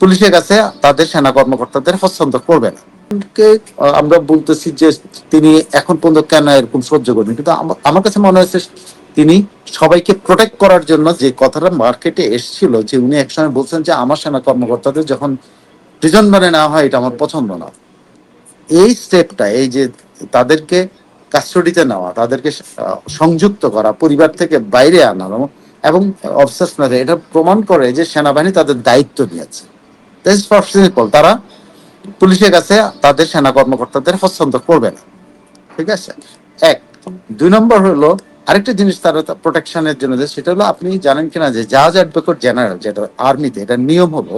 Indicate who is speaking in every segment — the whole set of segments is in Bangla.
Speaker 1: পুলিশের কাছে তাদের সেনা কর্মকর্তাদের হস্তান্তর করবে না। আমরা বলতেছি যে তিনি এখন পর্যন্ত কেন এরকম সহ্য করবেন কিন্তু আমার কাছে মনে হয়েছে তিনি সবাইকে প্রোটেক্ট করার জন্য যে কথাটা মার্কেটে এসেছিল, যে উনি একসময় বলছেন যে আমার সেনা কর্মকর্তাদের যখন প্রিজন মানে না হয়, এটা আমার পছন্দ না। এই স্টেপটা এই যে তাদেরকে কাস্টডিতে নেওয়া, তাদেরকে সংযুক্ত করা, পরিবার থেকে বাইরে আনানো এবং অবসেস এটা প্রমাণ করে যে সেনাবাহিনী তাদের দায়িত্ব নিয়েছে। Is for simple. তারা পুলিশের কাছে তাদের সেনা কর্মকর্তাদের হস্তান্তর করবে না। ঠিক আছে? এক। দুই নম্বর হলো, আরেকটা জিনিস তারা প্রোটেকশনের জন্য সেটা হলো, আপনি জানেন কিনা যে জাজ অ্যাডভোকেট জেনারেল যেটা আর্মিতে এটা নিয়ম হলো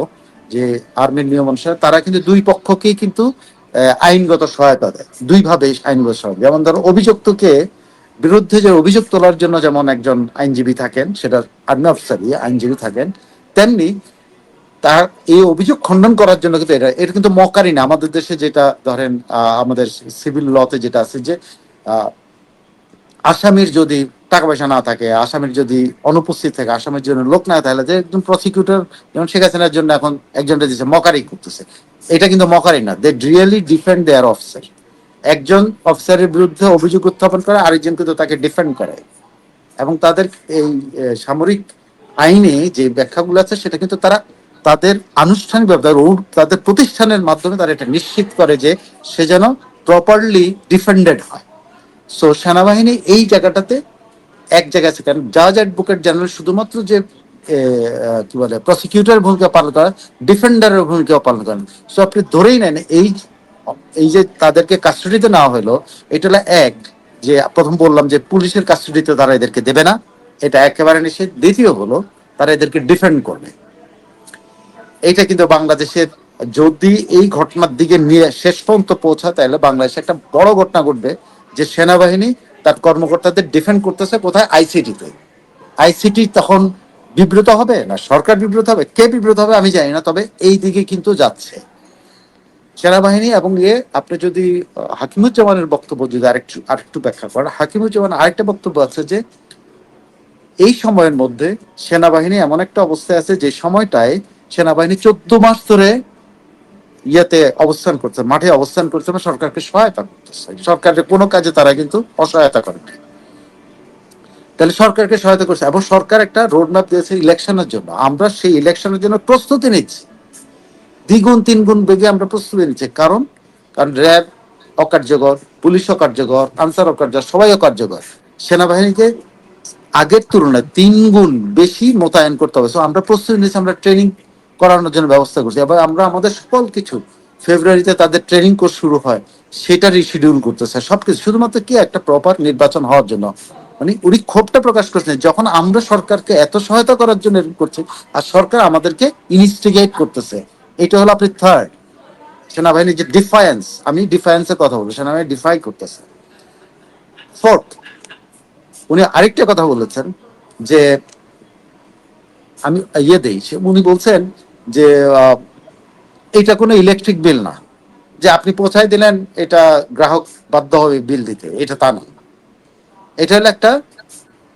Speaker 1: যে আর্মির নিয়ম অনুসারে তারা কিন্তু দুই পক্ষকেই কিন্তু আইনগত সহায়তা দেয়। দুই ভাবে আইনগত সহায়তা যেমন ধরো, অভিযুক্তকে বিরুদ্ধে যে অভিযোগ তোলার জন্য যেমন একজন আইনজীবী থাকেন, সেটা আর্মি অফিসারই আইনজীবী থাকেন, তেমনি তার এই অভিযোগ খণ্ডন করার জন্য কিন্তু এটা এটা কিন্তু মকারি না। আমাদের দেশে যেটা ধরেন আমাদের সিভিল লতে যেটা আছে যে আসামির যদি টাকা পয়সা না থাকে, আসামির যদি অনুপস্থিত থাকে, আসামির জন্য লোক না তাহলে যে একজন প্রসিকিউটর যেমন শেখ হাসিনার জন্য এখন একজনটা দিচ্ছে মকারি করতেছে। এটা কিন্তু মকারি না। They really defend their officer একজন অফিসারের বিরুদ্ধে অভিযোগ উত্থাপন করে, আরেকজন কিন্তু তাকে ডিফেন্ড করে। এবং তাদের এই সামরিক আইনে যে ব্যাখ্যাগুলো আছে, সেটা কিন্তু তারা তাদের আনুষ্ঠানিক ব্যবহার তাদের প্রতিষ্ঠানের মাধ্যমে তারা এটা নিশ্চিত করে যে সে যেন প্রপারলি ডিফেন্ডেড হয়। সো সেনাবাহিনী এই জায়গাটাতে এক জায়গায় আছে। কারণ জাজ অ্যাডভোকেট জেনারেল শুধুমাত্র যে কি বলে প্রসিকিউটরের ভূমিকা পালন করে ডিফেন্ডারের ভূমিকা পালন করেন। সো আপনি ধরেই নেন, এই এই যে তাদেরকে কাস্টডিতে নেওয়া হলো, এটা হলো এক, যে প্রথম বললাম যে পুলিশের কাস্টডিতে তারা এদেরকে দেবে না। এটা একেবারে নিষেধ। দ্বিতীয় হলো, তারা এদেরকে ডিফেন্ড করবে। এইটা কিন্তু বাংলাদেশের যদি এই ঘটনার দিকে নিয়ে শেষ পর্যন্ত পৌঁছায়, তাহলে বাংলাদেশে একটা বড় ঘটনা ঘটবে যে সেনাবাহিনী তার কর্মকর্তাদের ডিফেন্ড করতেছে কোথায়? আইসিটিতে আইসিটি তখন বিব্রত হবে না সরকার বিব্রত হবে? কে বিব্রত হবে আমি জানি না, তবে এই দিকে কিন্তু যাচ্ছে। সেনাবাহিনী এবং ইয়ে আপনি যদি হাকিমুজ্জামানের বক্তব্য যদি আরেকটু আরেকটু ব্যাখ্যা করেন। হাকিমুজ্জামান আরেকটা বক্তব্য আছে যে, এই সময়ের মধ্যে সেনাবাহিনী এমন একটা অবস্থায় আছে যে সময়টায় সেনাবাহিনী চোদ্দ মাস ধরে ইয়েতে অবস্থান করছে, মাঠে অবস্থান করছে এবং সরকারকে সহায়তা করতেছে। সরকারের কোনো কাজে তারা কিন্তু অসহায়তা করে। তাহলে সরকারকে সহায়তা করছে এবং সরকার একটা রোড ম্যাপ দিয়েছে ইলেকশনের জন্য। আমরা সেই ইলেকশনের জন্য প্রস্তুতি নিচ্ছি। দ্বিগুণ, তিনগুণ বেগে আমরা প্রস্তুতি নিচ্ছি। কারণ কারণ র্যাব অকার্যকর, পুলিশ অকার্যকর, আনসার অকার্যকর, সবাই অকার্যকর। সেনাবাহিনীকে আগের তুলনায় তিন গুণ বেশি মোতায়েন করতে হবে। সো আমরা প্রস্তুতি নিচ্ছি, আমরা ট্রেনিং করানোর জন্য ব্যবস্থা করছি। এবার আমরা আমাদের সকল কিছু, ফেব্রুয়ারিতে তাদের ট্রেনিং কোর্স শুরু হয় সেটারই শিডিউল করতেছে। সবকিছু, শুধুমাত্র কি একটা প্রপার নির্বাচন হওয়ার জন্য? মানে উনি ক্ষোভটা প্রকাশ করছেন, যখন আমরা সরকারকে এত সহায়তা করার জন্য করছি, আর সরকার আমাদেরকে ইনস্টিগেট করতেছে। এটা হলো আপনি থার্ড সেনাবাহিনীর যে ডিফায়েন্স আমি ডিফায়েন্সের কথা বলব, সেনাবাহিনী ডিফাই করতেছে। ফোর্থ উনি আরেকটা কথা বলেছেন, যে আমি ইয়ে সে উনি বলছেন যে এটা কোনো ইলেকট্রিক বিল না। যে আপনি পৌঁছায় দিলেন, এটা গ্রাহক বাধ্য হবে বিল দিতে। এটা তা না এটা হলো একটা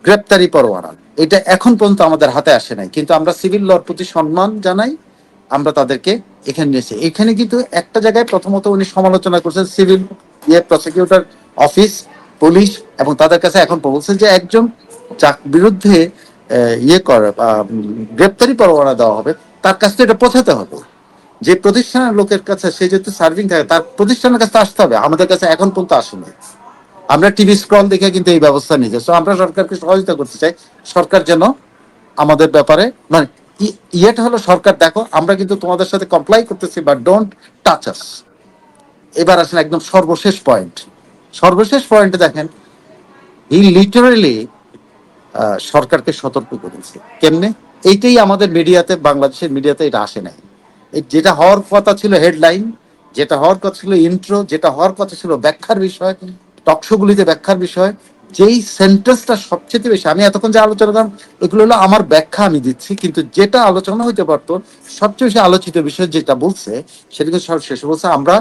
Speaker 1: গ্রেপ্তারি পরোয়ানা। এটা এখন পর্যন্ত আমাদের হাতে আসে নাই। কিন্তু আমরা সিভিল লর প্রতি সম্মান জানাই, আমরা তাদেরকে এখানে নিয়েছি এখানে কিন্তু একটা জায়গায় প্রথমত উনি সমালোচনা করছেন সিভিল ইয়ে প্রসিকিউটর অফিস পুলিশ এবং তাদের কাছে এখন বলছেন যে একজন যার বিরুদ্ধে ইয়ে কর গ্রেপ্তারি পরোয়ানা দেওয়া হবে তার কাছে তো এটা পৌঁছাতে হবে। যে প্রতিষ্ঠানের লোকের কাছে সে যেহেতু সার্ভিং থাকে, তার প্রতিষ্ঠানের কাছে আসতে হবে। আমাদের কাছে এখন পর্যন্ত আসেনি। আমরা টিভি স্ক্রল দেখে কিন্তু এই ব্যবস্থা নিয়েছি। তো আমরা সরকারকে সহযোগিতা করতে চাই। সরকার যেন আমাদের ব্যাপারে মানে ইয়েটা হলো সরকার, দেখো, আমরা কিন্তু তোমাদের সাথে কমপ্লাই করতেছি বাট ডোন্ট টাচ আস এবার আসেন একদম সর্বশেষ পয়েন্ট সর্বশেষ পয়েন্টে দেখেন ই লিটারেলি সরকারকে সতর্ক করেছে। কেমনে? এইটাই আমাদের মিডিয়াতে, বাংলাদেশের মিডিয়াতে এটা আসে নাই। যেটা হওয়ার কথা ছিল হেডলাইন, যেটা হওয়ার কথা ছিল ইন্ট্রো, যেটা হওয়ার কথা ছিল ব্যাখ্যার বিষয় টকশোগুলিতে ব্যাখ্যার বিষয়, যেই সেন্টেন্সটা সবচেয়ে বেশি, আমি এতক্ষণ যে আলোচনা করলাম, এগুলো হলো আমার ব্যাখ্যা আমি দিচ্ছি, কিন্তু যেটা আলোচনা হইতে পারতো, সবচেয়ে বেশি আলোচিত বিষয় যেটা বলছে, সেটা কিন্তু শেষে বলছে, আমরা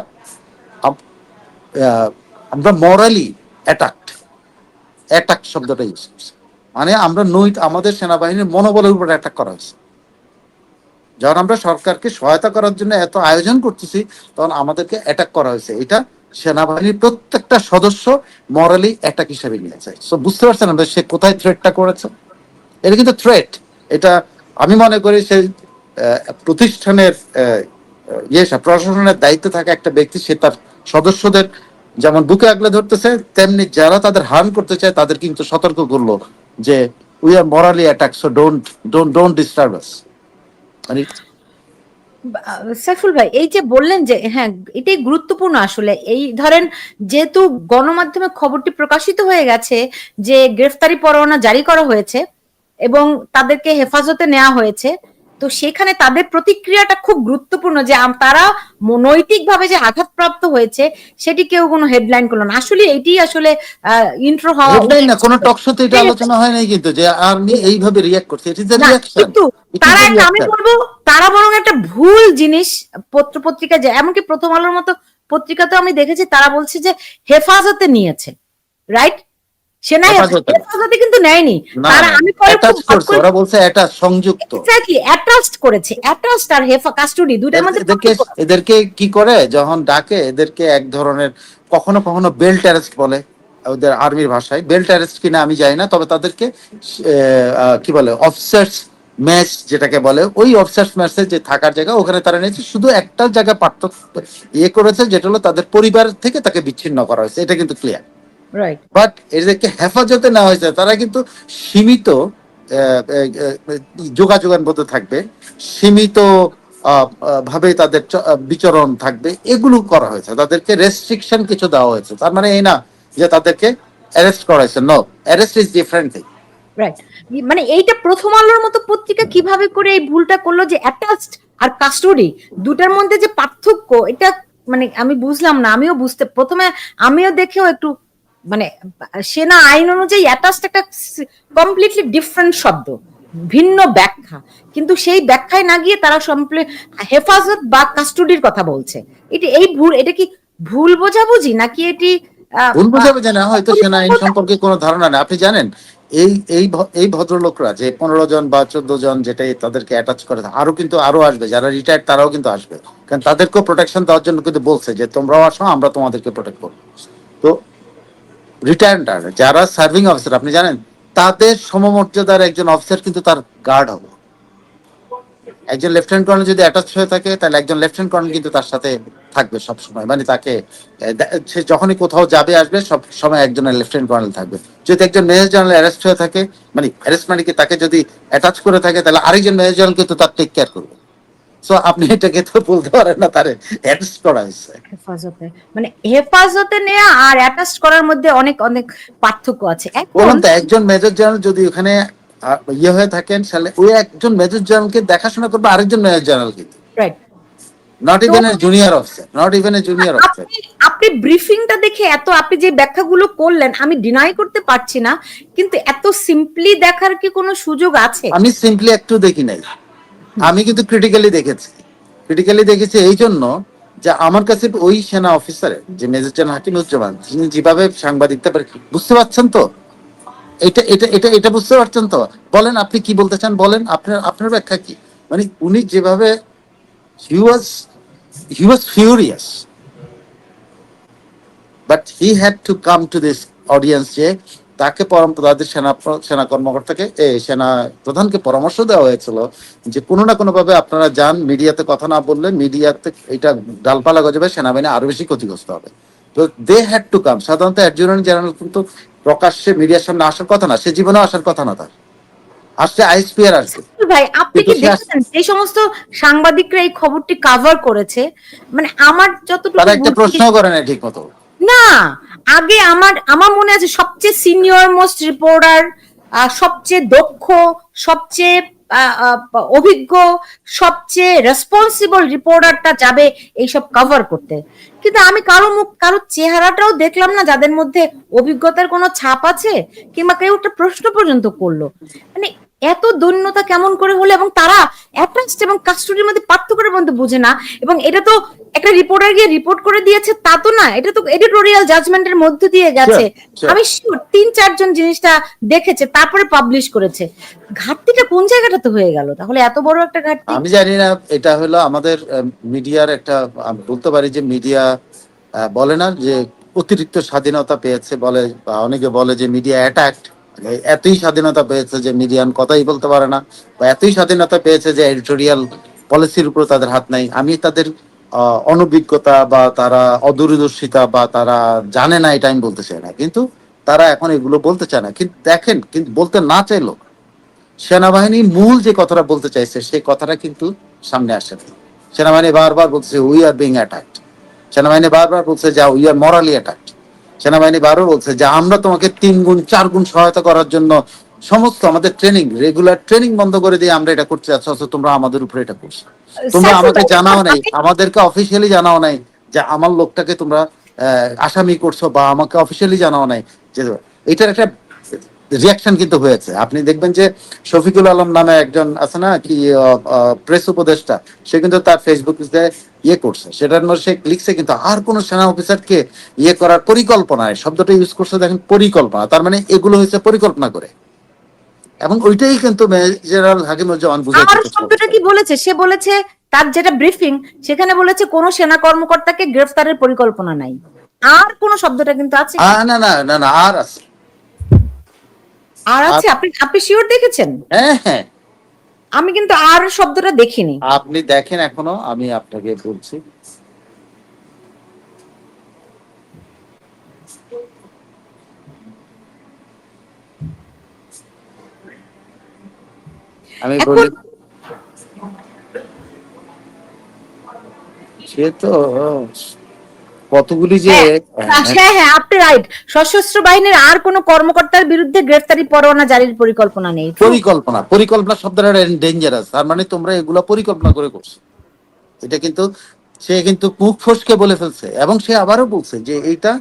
Speaker 1: আমরা মরালি অ্যাটাকড অ্যাটাক শব্দটা ইউজ করছে। মানে আমরা নই আমাদের সেনাবাহিনীর মনোবলের উপর অ্যাটাক করা হয়েছে। যখন আমরা সরকারকে সহায়তা করার জন্য এত আয়োজন করতেছি তখন আমাদেরকে অ্যাটাক করা হয়েছে। এটা সেনাবাহিনীর প্রত্যেকটা সদস্য মরালি অ্যাটাক হিসেবে নিয়েছে। সো বুঝতে পারছেন আমরা সে কোথায় থ্রেটটা করেছে? এটা কিন্তু থ্রেট এটা আমি মনে করি সেই আহ, প্রতিষ্ঠানের ইয়ে প্রশাসনের দায়িত্বে থাকা একটা ব্যক্তি সে তার সদস্যদের যেমন বুকে আগলে ধরতেছে তেমনি যারা তাদের হার্ম করতে চায় তাদের কিন্তু সতর্ক করল। যে we are morally attack so don't don't don't disturb us
Speaker 2: Saiful ভাই, এই যে বললেন যে হ্যাঁ এটাই গুরুত্বপূর্ণ আসলে। এই ধরেন যেহেতু গণমাধ্যমে খবরটি প্রকাশিত হয়ে গেছে যে গ্রেফতারি পরোয়ানা জারি করা হয়েছে এবং তাদেরকে হেফাজতে নেওয়া হয়েছে তো সেখানে তাদের প্রতিক্রিয়াটা খুব গুরুত্বপূর্ণ যে তারা নৈতিক ভাবে যে আঘাতপ্রাপ্ত হয়েছে সেটি কেউ কোনো হেডলাইন করল না। আসলে এটি আসলে ইন্ট্রো হওয়া
Speaker 1: হেডলাইন না কোনো টক শোতে এটা আলোচনা হয় নাই কিন্তু যে আর্মি এইভাবে রিয়াক্ট করছে। ইট ইজ এ
Speaker 2: না,
Speaker 1: রিয়াকশন
Speaker 2: তারা একটা আমি বলব তারা বরং একটা ভুল জিনিস পত্র পত্রিকা যে এমনকি প্রথম আলোর মতো পত্রিকাতেও আমি দেখেছি তারা বলছে যে হেফাজতে নিয়েছে রাইট সেনা
Speaker 1: হেফাজতে।
Speaker 2: হেফাজতে কিন্তু নেয়নি। তারা আমি পরে
Speaker 1: ওরা বলছে এটা সংযুক্ত।
Speaker 2: এক্স্যাক্টলি অ্যাটাচড করেছে। অ্যাটাচড আর হেফা কাস্টডি দুইটার মধ্যে
Speaker 1: এদেরকে এদেরকে কি করে? যখন ডাকে এদেরকে এক ধরনের কখনো কখনো বেল্ট অ্যারেস্ট বলে ওদের আর্মির ভাষায়। বেল্ট অ্যারেস্ট কিনা আমি জানি না তবে তাদেরকে কি বলে? অফিসার্স ম্যাচ যেটাকে বলে ওই অফিসার্স ম্যাচে যে থাকার জায়গা ওখানে তারা নিয়েছে। শুধু একটা জায়গা পার্থক্য ইয়ে করেছে যেটা হলো তাদের পরিবার থেকে তাকে বিচ্ছিন্ন করা হয়েছে। এটা কিন্তু ক্লিয়ার বাট এদেরকে হেফাজতে নেওয়া হয়েছে তারা কিন্তু সীমিত যোগাযোগের মধ্যে থাকবে সীমিত ভাবে তাদের বিচরণ থাকবে এগুলো করা হয়েছে। তাদেরকে রেস্ট্রিকশন কিছু দেওয়া হয়েছে। তার মানে এই না যে তাদেরকে অ্যারেস্ট করা হয়েছে no arrest is different thing
Speaker 2: right মানে এইটা প্রথম আলোর মতো পত্রিকা কীভাবে করে এই ভুলটা করল যে অ্যাটাচড আর কাস্টডি দুটার মধ্যে যে পার্থক্য এটা মানে আমি বুঝলাম না আমিও বুঝতে প্রথমে আমিও দেখেও একটু মানে সেনা আইন অনুযায়ী অ্যাটাচড একটা কমপ্লিটলি ডিফারেন্ট শব্দ ভিন্ন ব্যাখ্যা। কিন্তু সেই ব্যাখ্যায় না গিয়ে তারা হেফাজত বা কাস্টডির কথা বলছে। এটা এই ভুল এটা কি ভুল বোঝাবুঝি নাকি এটি
Speaker 1: ভুল বোঝাবে যে না হয়তো সেনা আইন সম্পর্কে কোনো ধারণা নেই। আপনি জানেন এই এই এই ভদ্রলোকরা যে পনেরো জন বা চোদ্দ জন যেটাই তাদেরকে অ্যাটাচ করে আরও কিন্তু আরও আসবে। যারা রিটায়ার্ড তারাও কিন্তু আসবে। কারণ তাদেরকেও প্রোটেকশন দেওয়ার জন্য কিন্তু বলছে যে তোমরাও আসো আমরা তোমাদেরকে প্রোটেক্ট করব। তো রিটায়ার্ড যারা সার্ভিং অফিসার আপনি জানেন, তাদের সমমর্যাদার একজন অফিসার কিন্তু তার গার্ড হবে। একজন লেফটেন্যান্ট কর্নেল যদি অ্যাটাচ হয়ে থাকে, তাহলে একজন লেফটেন্যান্ট কর্নেল কিন্তু তার সাথে থাকবে সব সময় মানে তাকে সে যখনই কোথাও যাবে, আসবে, সব সময় একজন লেফটেন্যান্ট কর্নেল থাকবে। যদি একজন মেজর জেনারেল অ্যারেস্ট হয়ে থাকে মানে অ্যারেস্ট মানে কি তাকে যদি অ্যাটাচ করে থাকে, তাহলে আরেকজন মেজর জেনারেল কিন্তু তার টেক কেয়ার করবে। সো আপনি এটাকে তো বলতে পারেন না তারে অ্যারেস্ট করা হয়েছে।
Speaker 2: হেফাজতে। মানে হেফাজতে নেওয়া আর অ্যাটাচ করার মধ্যে অনেক অনেক পার্থক্য আছে।
Speaker 1: বলুন তো একজন মেজর জেনারেল যদি ওখানে ইয়ে হয়ে থাকেন তাহলে ওই একজন মেজর জেনারেলকে দেখাশোনা করবে আরেকজন মেজর জেনারেল কিন্তু
Speaker 2: right
Speaker 1: not even a junior officer not even a junior officer
Speaker 2: আপনি ব্রিফিংটা দেখে এত আপনি যে ব্যাখ্যাগুলো করলেন আমি ডিনাই করতে পারছি না কিন্তু এত সিম্পলি দেখার কি কোনো সুযোগ আছে?
Speaker 1: আমি সিম্পলি একটু দেখি নাই। আমি কিন্তু ক্রিটিক্যালি দেখেছি। ক্রিটিক্যালি দেখেছি এই জন্য যে আমার কাছে ওই সেনা অফিসারের যে মেজর জেনারেল হাকিমুজ্জামান তিনি যেভাবে সাংবাদিকতা পারে বুঝতে পারছেন তো? এটা এটা এটা এটা বুঝতে পারছেন তো? বলেন আপনি কি বলতে চান? বলেন আপনার আপনার ব্যাখ্যা কি? মানে উনি যেভাবে he was he was furious but he had to come to this audience যে তাকে পরম- তাদের সেনা সেনা কর্মকর্তাকে সেনা প্রধানকে পরামর্শ দেওয়া হয়েছিল যে কোনো না কোনো ভাবে আপনারা যান মিডিয়াতে কথা না বললে মিডিয়াতে এটা ডালপালা গজাবে সেনাবাহিনী আরও বেশি ক্ষতিগ্রস্ত হবে। তো দে হ্যাড টু কাম। সাধারণত অ্যাডজুনেন্ট জেনারেল কিন্তু প্রকাশ্যে মিডিয়ার সামনে আসার কথা না সে জীবনে আসার কথা না তার। আসছে আইসপিআর আসবে
Speaker 2: ভাই আপনি কি দেখেছেন? এই সমস্ত সাংবাদিকরা এই খবরটি কভার করেছে মানে আমার যতটুকু
Speaker 1: একটা প্রশ্ন করে না ঠিক মতো
Speaker 2: না! আগে আমার আমার মনে আছে সবচেয়ে সিনিয়র মোস্ট রিপোর্টার সবচেয়ে দক্ষ, সবচেয়ে অভিজ্ঞ, সবচেয়ে রেসপন্সিবল রিপোর্টারটা যাবে এইসব কভার করতে। কিন্তু আমি কারও মুখ কারও চেহারাটাও দেখলাম না যাদের মধ্যে অভিজ্ঞতার কোনো ছাপ আছে কিংবা কেউ একটা প্রশ্ন পর্যন্ত করল। মানে এত দৈন্যতা কেমন করে হলো এবং তারা অ্যাটাচড এবং কাস্টডির মধ্যে পার্থক্যের মধ্যে বুঝে না এবং এটা তো একটা রিপোর্টার গিয়ে রিপোর্ট করে দিয়েছে তা তো না এটা তো এডিটোরিয়াল জাজমেন্টের মধ্য দিয়ে গেছে। আমি শিওর তিন চারজন জিনিসটা দেখেছে তারপরে পাবলিশ করেছে। ঘাটতিটা কোন জায়গাটাতে হয়ে গেল? তাহলে এত বড় একটা ঘাটতি?
Speaker 1: আমি জানি না এটা হলো আমাদের মিডিয়ার একটা বলতে পারি যে মিডিয়া বলে না যে অতিরিক্ত স্বাধীনতা পেয়েছে, বলে বা অনেকে বলে যে মিডিয়া অ্যাটাক্ট এতই স্বাধীনতা পেয়েছে যে মিডিয়ান কথাই বলতে পারে না, বা এতই স্বাধীনতা পেয়েছে যে এডিটোরিয়াল পলিসির উপর তাদের হাত নাই। আমি তাদের অনভিজ্ঞতা বা তারা অদূরদর্শিতা বা তারা জানে না, এটা আমি বলতে চাই না। কিন্তু তারা এখন এগুলো বলতে চায় না। কিন্তু দেখেন, কিন্তু বলতে না চাইলো সেনাবাহিনী মূল যে কথাটা বলতে চাইছে, সেই কথাটা কিন্তু সামনে আসে না। সেনাবাহিনী বারবার বলছে উই আর বিং অ্যাটাকড সেনাবাহিনী বারবার বলছে যে উই আর মরালি অ্যাটাকড সেনাবাহিনী বারবার বলছে যে আমরা তোমাকে তিন গুণ চার গুণ সহায়তা করার জন্য সমস্ত আমাদের ট্রেনিং রেগুলার ট্রেনিং বন্ধ করে দিয়ে আমরা এটা করতে যাচ্ছি অথচ তোমরা আমাদের উপরে এটা করছ। তোমরা আমাকে জানাও নাই আমাদেরকে অফিসিয়ালি জানাও নাই যে আমার লোকটাকে তোমরা আসামি করছ বা আমাকে অফিসিয়ালি জানাও নাই যে এটার একটা রিয়াকশন কিন্তু হয়েছে। আপনি দেখবেন যে শফিকুল আলম নামে একজন আছে না কি প্রেস উপদেষ্টা সে কিন্তু তার ফেসবুক ইয়ে করছে। সেটার মধ্যে সে লিখছে কিন্তু আর কোন সেনা অফিসারকে ইয়ে করার পরিকল্পনা শব্দটা ইউজ করছে দেখেন পরিকল্পনা। তার মানে এগুলো হয়েছে পরিকল্পনা করে। এবং ওইটাই কিন্তু জেনারেল হাকিমুজ্জামান
Speaker 2: আর শব্দটা কি বলেছে? সে বলেছে তার যেটা ব্রিফিং সেখানে বলেছে কোন সেনা কর্মকর্তাকে গ্রেফতারের পরিকল্পনা নাই। আর কোন শব্দটা কিন্তু আছে
Speaker 1: না না না না আর আছে।
Speaker 2: আর আছে আপনি আপনি শিওর দেখেছেন?
Speaker 1: হ্যাঁ হ্যাঁ।
Speaker 2: আমি কিন্তু আর শব্দটা দেখিনি।
Speaker 1: আপনি দেখেন এখনও আমি আপনাকে বলছি। আমি বলি সে তো কতগুলি যে
Speaker 2: হ্যাঁ হ্যাঁ আপনি রাইট সশস্ত্র বাহিনীর আর কোন কর্মকর্তার বিরুদ্ধে গ্রেফতারি পরোয়ানা জারির পরিকল্পনা নেই।
Speaker 1: পরিকল্পনা পরিকল্পনা শব্দটা ডেঞ্জারাস তার মানে তোমরা এগুলা পরিকল্পনা করে করছ। এটা কিন্তু সে কিন্তু মুখ ফসকে বলে ফেলছে। এবং সে আবারও বলছে যে এইটা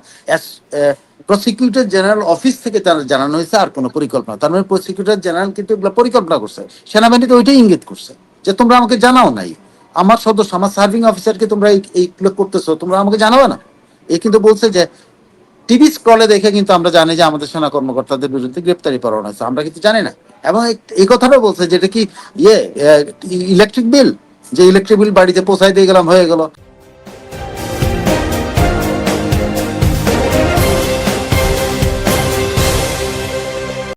Speaker 1: প্রসিকিউটর জেনারেল অফিস থেকে তার জানানো হয়েছে আর কোনো পরিকল্পনা। তার মানে প্রসিকিউটর জেনারেল কিন্তু এগুলো পরিকল্পনা করছে। সেনাবাহিনী তো ওইটাই ইঙ্গিত করছে। যে তোমরা আমাকে জানাও নাই। আমার সদস্য আমার সার্ভিং অফিসারকে তোমরা এই- এইগুলো করতেছো, তোমরা আমাকে জানাবে না? এ কিন্তু বলছে যে টিভি স্ক্রলে দেখে কিন্তু আমরা জানি যে আমাদের সেনা কর্মকর্তাদের বিরুদ্ধে গ্রেপ্তারি পরোয়ানা হয়েছে। আমরা কিন্তু জানি না। এবং এই- কথাটা বলছে যেটা কি ইয়ে ইলেকট্রিক বিল যে ইলেকট্রিক বিল বাড়িতে পৌঁছাই দিয়ে গেলাম, হয়ে গেল।